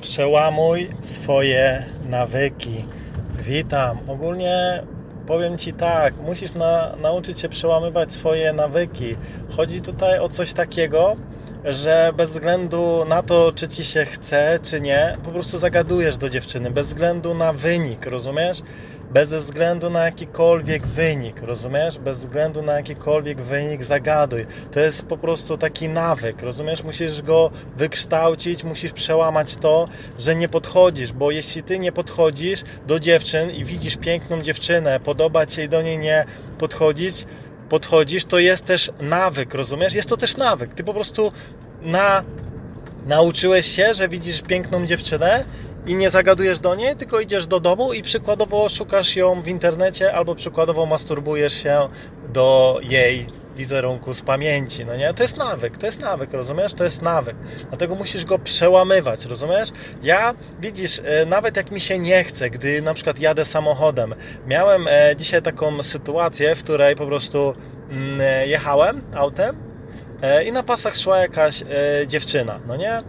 Przełamuj swoje nawyki. Witam. Ogólnie powiem Ci tak, musisz na, nauczyć się przełamywać swoje nawyki. Chodzi tutaj o coś takiego, że bez względu na to, czy Ci się chce, czy nie, po prostu zagadujesz do dziewczyny, bez względu na wynik, rozumiesz? Bez względu na jakikolwiek wynik, rozumiesz? Bez względu na jakikolwiek wynik zagaduj. To jest po prostu taki nawyk, rozumiesz? Musisz go wykształcić, musisz przełamać to, że nie podchodzisz, bo jeśli ty nie podchodzisz do dziewczyn i widzisz piękną dziewczynę, podoba ci się i do niej nie podchodzić, podchodzisz, to jest też nawyk, rozumiesz? Jest to też nawyk. Ty po prostu na nauczyłeś się, że widzisz piękną dziewczynę i nie zagadujesz do niej, tylko idziesz do domu i przykładowo szukasz ją w internecie albo przykładowo masturbujesz się do jej wizerunku z pamięci, no nie? To jest nawyk, to jest nawyk, rozumiesz? To jest nawyk. Dlatego musisz go przełamywać, rozumiesz? Ja, widzisz, e, nawet jak mi się nie chce, gdy na przykład jadę samochodem, miałem e, dzisiaj taką sytuację, w której po prostu mm, e, jechałem autem i na pasach szła jakaś dziewczyna, no nie?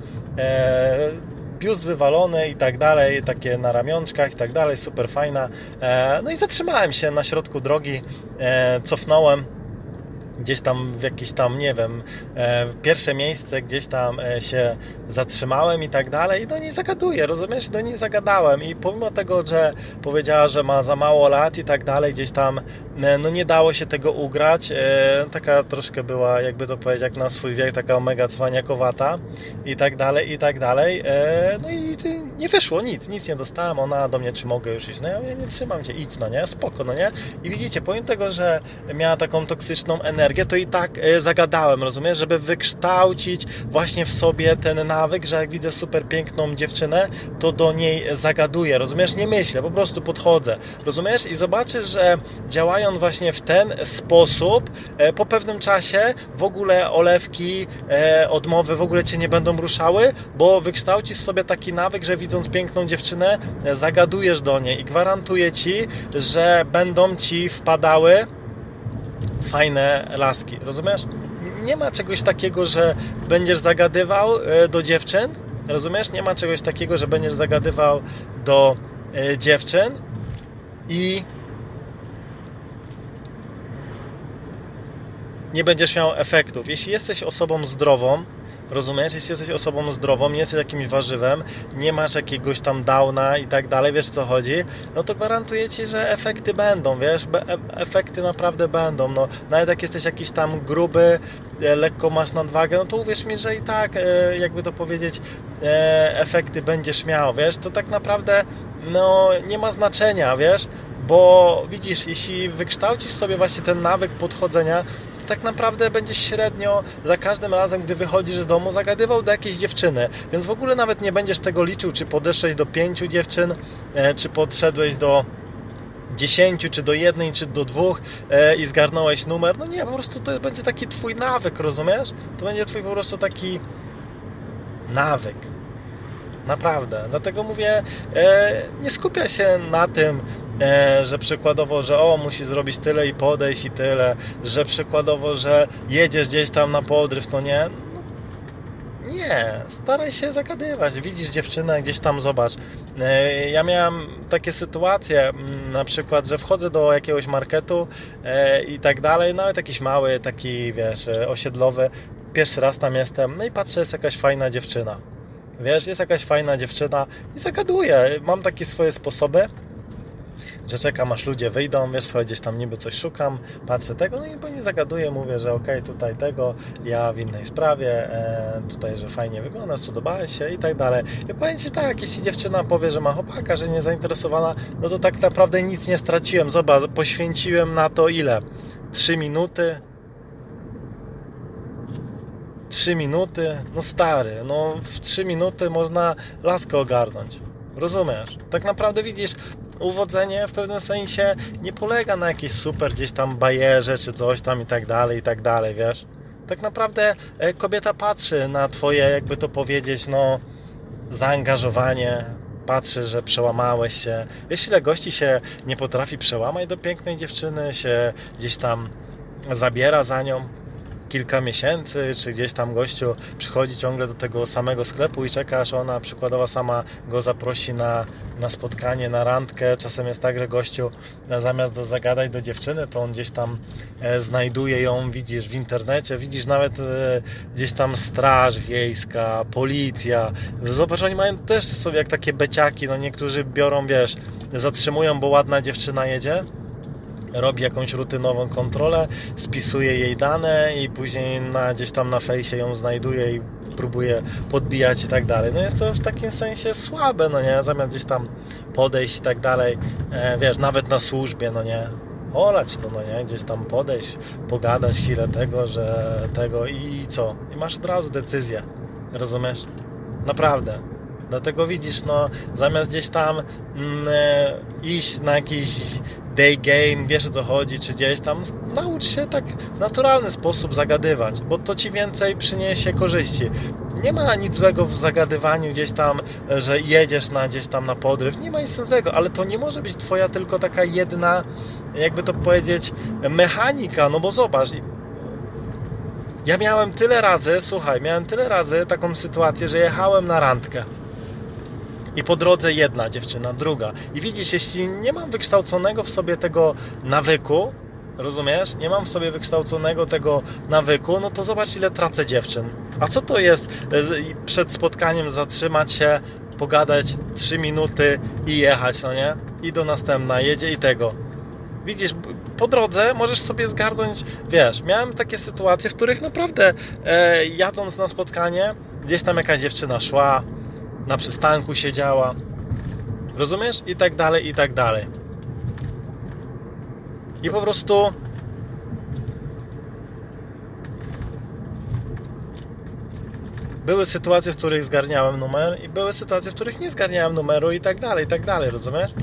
Biust wywalony i tak dalej, takie na ramionczkach i tak dalej, super fajna. No i zatrzymałem się na środku drogi, cofnąłem gdzieś tam w jakieś tam, nie wiem, e, pierwsze miejsce, gdzieś tam e, się zatrzymałem i tak dalej. I do niej zagaduję, rozumiesz? Do niej zagadałem. I pomimo tego, że powiedziała, że ma za mało lat i tak dalej, gdzieś tam e, no nie dało się tego ugrać, e, taka troszkę była, jakby to powiedzieć, jak na swój wiek, taka mega cwaniakowata i tak dalej, i tak dalej, e, no i ty- nie wyszło nic, nic nie dostałem, ona do mnie, czy mogę już iść, no ja mówię, nie trzymam cię, idź, no nie, spoko, no nie, i widzicie, pomimo tego, że miała taką toksyczną energię, to i tak e, zagadałem, rozumiesz, żeby wykształcić właśnie w sobie ten nawyk, że jak widzę super piękną dziewczynę, to do niej zagaduję, rozumiesz, nie myślę, po prostu podchodzę, rozumiesz, i zobaczysz, że działając właśnie w ten sposób, e, po pewnym czasie w ogóle olewki, e, odmowy w ogóle cię nie będą ruszały, bo wykształcisz sobie taki nawyk, że widząc piękną dziewczynę, e, zagadujesz do niej i gwarantuję ci, że będą ci wpadały fajne laski, rozumiesz? Nie ma czegoś takiego, że będziesz zagadywał e, do dziewczyn, rozumiesz? Nie ma czegoś takiego, że będziesz zagadywał do e, dziewczyn i nie będziesz miał efektów. Jeśli jesteś osobą zdrową, rozumiesz, jeśli jesteś osobą zdrową, nie jesteś jakimś warzywem, nie masz jakiegoś tam downa i tak dalej, wiesz co chodzi, no to gwarantuję Ci, że efekty będą, wiesz, e- efekty naprawdę będą, no nawet jak jesteś jakiś tam gruby, e, lekko masz nadwagę, no to uwierz mi, że i tak, e, jakby to powiedzieć, efekty będziesz miał, wiesz, to tak naprawdę, no nie ma znaczenia, wiesz, bo widzisz, jeśli wykształcisz sobie właśnie ten nawyk podchodzenia, tak naprawdę będziesz średnio za każdym razem, gdy wychodzisz z domu, zagadywał do jakiejś dziewczyny. Więc w ogóle nawet nie będziesz tego liczył, czy podeszłeś do pięciu dziewczyn, e, czy podszedłeś do dziesięciu, czy do jednej, czy do dwóch e, i zgarnąłeś numer. No nie, po prostu to będzie taki twój nawyk, rozumiesz? To będzie twój po prostu taki nawyk. Naprawdę. Dlatego mówię, e, nie skupia się na tym, że przykładowo, że o, musi zrobić tyle i podejść i tyle, że przykładowo, że jedziesz gdzieś tam na podryw, no nie. No, nie, staraj się zagadywać. Widzisz dziewczynę, gdzieś tam zobacz. E, ja miałem takie sytuacje, mm, na przykład, że wchodzę do jakiegoś marketu e, i tak dalej, nawet jakiś mały, taki, wiesz, e, osiedlowy. Pierwszy raz tam jestem, no i patrzę, jest jakaś fajna dziewczyna. Wiesz, jest jakaś fajna dziewczyna i zagaduję. Mam takie swoje sposoby, że czekam aż ludzie wyjdą, wiesz, słuchaj, gdzieś tam niby coś szukam, patrzę tego, no i po nie zagaduję, mówię, że okej, tutaj tego, ja w innej sprawie, e, tutaj, że fajnie wyglądasz, spodobałeś się i tak dalej. I powiem Ci tak, jeśli dziewczyna powie, że ma chłopaka, że nie zainteresowana, no to tak naprawdę nic nie straciłem. Zobacz, poświęciłem na to ile? Trzy minuty, Trzy minuty? No stary, no w trzy minuty można laskę ogarnąć. Rozumiesz? Tak naprawdę widzisz, uwodzenie w pewnym sensie nie polega na jakiejś super gdzieś tam bajerze czy coś tam i tak dalej, i tak dalej, wiesz? Tak naprawdę e, kobieta patrzy na twoje, jakby to powiedzieć, no zaangażowanie, patrzy, że przełamałeś się. Wiesz, ile gości się nie potrafi przełamać do pięknej dziewczyny, się gdzieś tam zabiera za nią, kilka miesięcy, czy gdzieś tam gościu przychodzi ciągle do tego samego sklepu i czeka, aż ona przykładowa sama go zaprosi na, na spotkanie, na randkę. Czasem jest tak, że gościu e, zamiast do zagadać do dziewczyny, to on gdzieś tam e, znajduje ją, widzisz w internecie, widzisz nawet e, gdzieś tam straż wiejska, policja. Zobacz, oni mają też sobie jak takie beciaki, no niektórzy biorą, wiesz, zatrzymują, bo ładna dziewczyna jedzie, robi jakąś rutynową kontrolę, spisuje jej dane i później na, gdzieś tam na fejsie ją znajduje i próbuje podbijać i tak dalej. No jest to w takim sensie słabe, no nie? Zamiast gdzieś tam podejść i tak dalej, e, wiesz, nawet na służbie, no nie? Olać to, no nie? Gdzieś tam podejść, pogadać chwilę tego, że tego i co? I masz od razu decyzję, rozumiesz? Naprawdę. Dlatego widzisz, no zamiast gdzieś tam mm, e, iść na jakiś day game, wiesz o co chodzi, czy gdzieś tam, naucz się tak w naturalny sposób zagadywać, bo to ci więcej przyniesie korzyści. Nie ma nic złego w zagadywaniu gdzieś tam, że jedziesz na gdzieś tam na podryw, nie ma nic sensownego, ale to nie może być twoja tylko taka jedna, jakby to powiedzieć, mechanika, no bo zobacz, ja miałem tyle razy, słuchaj, miałem tyle razy taką sytuację, że jechałem na randkę. I po drodze jedna dziewczyna, druga. I widzisz, jeśli nie mam wykształconego w sobie tego nawyku, rozumiesz? Nie mam w sobie wykształconego tego nawyku, no to zobacz, ile tracę dziewczyn. A co to jest e, przed spotkaniem zatrzymać się, pogadać 3 minuty i jechać, no nie? I do następna, jedzie i tego. Widzisz, po drodze możesz sobie zgarnąć, wiesz, miałem takie sytuacje, w których naprawdę e, jadąc na spotkanie, gdzieś tam jakaś dziewczyna szła, na przystanku siedziała, rozumiesz? I tak dalej, i tak dalej. I po prostu były sytuacje, w których zgarniałem numer i były sytuacje, w których nie zgarniałem numeru i tak dalej, i tak dalej, rozumiesz?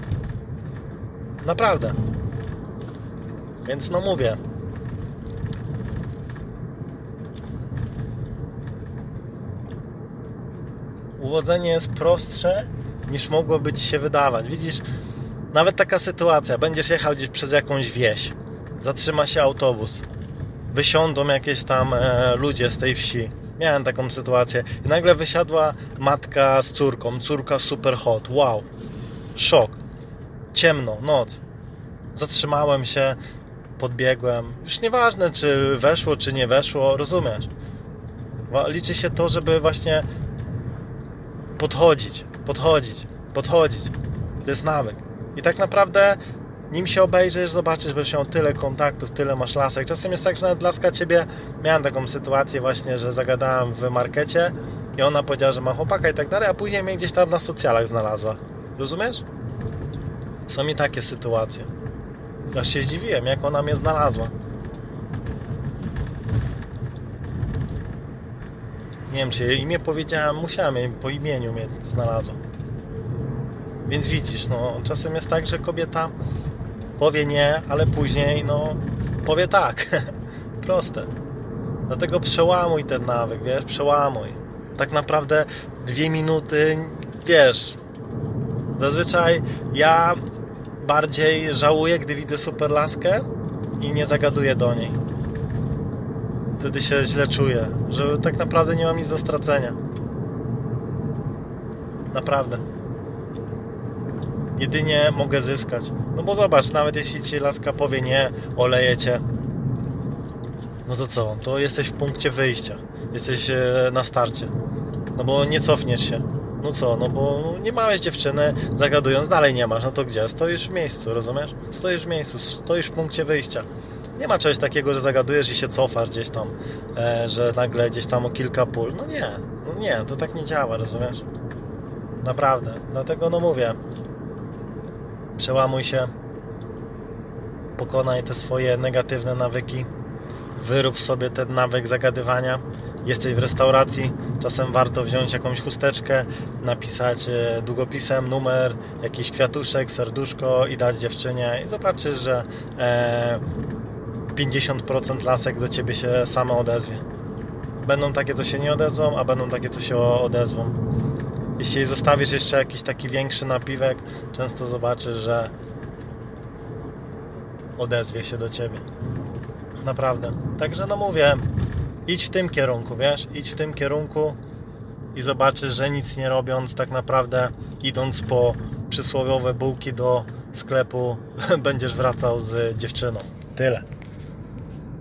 Naprawdę. Więc no mówię. Uwodzenie jest prostsze niż mogłoby ci się wydawać. Widzisz, nawet taka sytuacja, będziesz jechał gdzieś przez jakąś wieś, zatrzyma się autobus, wysiądą jakieś tam e, ludzie z tej wsi. Miałem taką sytuację i nagle wysiadła matka z córką, córka super hot, wow, szok, ciemno, noc. Zatrzymałem się, podbiegłem. Już nieważne, czy weszło, czy nie weszło, rozumiesz? Liczy się to, żeby właśnie podchodzić, podchodzić, podchodzić. To jest nawyk. I tak naprawdę nim się obejrzysz, zobaczysz, że miał tyle kontaktów, tyle masz lasek. Czasem jest tak, że nawet laska ciebie... Miałem taką sytuację właśnie, że zagadałem w markecie i ona powiedziała, że ma chłopaka i tak dalej, a później mnie gdzieś tam na socjalach znalazła. Rozumiesz? Są mi takie sytuacje. Aż się zdziwiłem, jak ona mnie znalazła. Nie wiem, czy jej imię powiedziałem, musiałem jej po imieniu mnie znalazła. Więc widzisz, no, czasem jest tak, że kobieta powie nie, ale później, no, powie tak. Proste. Dlatego przełamuj ten nawyk, wiesz, przełamuj. Tak naprawdę dwie minuty, wiesz, zazwyczaj ja bardziej żałuję, gdy widzę super laskę i nie zagaduję do niej wtedy się źle czuję, że tak naprawdę nie mam nic do stracenia. Naprawdę. Jedynie mogę zyskać. No bo zobacz, nawet jeśli ci laska powie nie, oleje cię, no to co? To jesteś w punkcie wyjścia. Jesteś e, na starcie. No bo nie cofniesz się. No co? No bo nie małeś dziewczyny, zagadując, dalej nie masz. No to gdzie? Stoisz w miejscu, rozumiesz? Stoisz w miejscu, stoisz w punkcie wyjścia. Nie ma czegoś takiego, że zagadujesz i się cofasz gdzieś tam, e, że nagle gdzieś tam o kilka pól. No nie, no nie, to tak nie działa, rozumiesz? Naprawdę. Dlatego no mówię, przełamuj się, pokonaj te swoje negatywne nawyki, wyrób sobie ten nawyk zagadywania. Jesteś w restauracji, czasem warto wziąć jakąś chusteczkę, napisać e, długopisem numer, jakiś kwiatuszek, serduszko i dać dziewczynie i zobaczysz, że e, 50% lasek do ciebie się same odezwie. Będą takie, co się nie odezwą, a będą takie, co się odezwą. Jeśli zostawisz jeszcze jakiś taki większy napiwek, często zobaczysz, że odezwie się do ciebie. Naprawdę. Także no mówię, idź w tym kierunku, wiesz? Idź w tym kierunku i zobaczysz, że nic nie robiąc, tak naprawdę idąc po przysłowiowe bułki do sklepu, będziesz wracał z dziewczyną. Tyle.